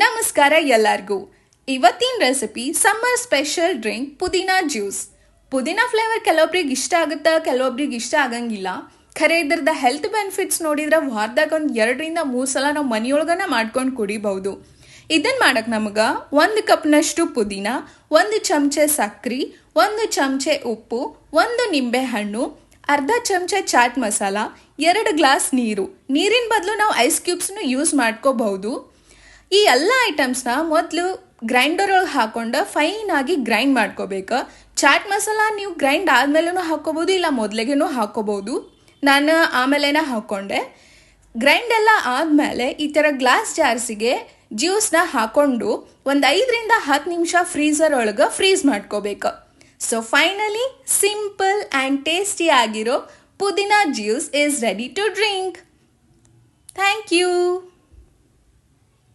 ನಮಸ್ಕಾರ ಎಲ್ಲರಿಗೂ. ಇವತ್ತಿನ ರೆಸಿಪಿ ಸಮ್ಮರ್ ಸ್ಪೆಷಲ್ ಡ್ರಿಂಕ್ ಪುದೀನಾ ಜ್ಯೂಸ್ ಪುದೀನಾ ಫ್ಲೇವರ್ ಕೆಲವೊಬ್ರಿಗೆ ಇಷ್ಟ ಆಗುತ್ತಾ, ಕೆಲವೊಬ್ರಿಗೆ ಇಷ್ಟ ಆಗಂಗಿಲ್ಲ. ಖರೆ ಇದ್ರದ ಹೆಲ್ತ್ ಬೆನಿಫಿಟ್ಸ್ ನೋಡಿದ್ರೆ ವಾರದಾಗ ಒಂದು ಎರಡರಿಂದ ಮೂರು ಸಲ ನಾವು ಮನೆಯೊಳಗನ ಮಾಡ್ಕೊಂಡು ಕುಡಿಬಹುದು. ಇದನ್ನು ಮಾಡಕ್ಕೆ ನಮಗೆ ಒಂದು ಕಪ್ನಷ್ಟು ಪುದೀನ, ಒಂದು ಚಮಚೆ ಸಕ್ರೆ, ಒಂದು ಚಮಚೆ ಉಪ್ಪು, ಒಂದು ನಿಂಬೆ ಹಣ್ಣು ಅರ್ಧ ಚಮಚೆ ಚಾಟ್ ಮಸಾಲ, ಎರಡು ಗ್ಲಾಸ್ ನೀರು. ನೀರಿನ ಬದಲು ನಾವು ಐಸ್ ಕ್ಯೂಬ್ಸ್ನು ಯೂಸ್ ಮಾಡ್ಕೋಬಹುದು. ಈ ಎಲ್ಲ ಐಟಮ್ಸ್ನ ಮೊದಲು ಗ್ರೈಂಡರ್ ಒಳಗೆ ಹಾಕೊಂಡು ಫೈನ್ ಆಗಿ ಗ್ರೈಂಡ್ ಮಾಡ್ಕೋಬೇಕು. ಚಾಟ್ ಮಸಾಲ ನೀವು ಗ್ರೈಂಡ್ ಆದಮೇಲೂ ಹಾಕೋಬೋದು, ಇಲ್ಲ ಮೊದಲಿಗೆನೂ ಹಾಕೋಬೋದು. ನಾನು ಆಮೇಲೆನ ಹಾಕ್ಕೊಂಡೆ ಗ್ರೈಂಡ್ ಎಲ್ಲ ಆದಮೇಲೆ ಈ ಥರ ಗ್ಲಾಸ್ ಜಾರ್ಸಿಗೆ ಜ್ಯೂಸ್ನ ಹಾಕ್ಕೊಂಡು ಒಂದು ಐದರಿಂದ ಹತ್ತು ನಿಮಿಷ ಫ್ರೀಸರ್ ಒಳಗೆ ಫ್ರೀಸ್ ಮಾಡ್ಕೋಬೇಕು. So finally simple and tasty ಆಗಿರೋ ಪುದೀನಾ juice is ready to drink thank you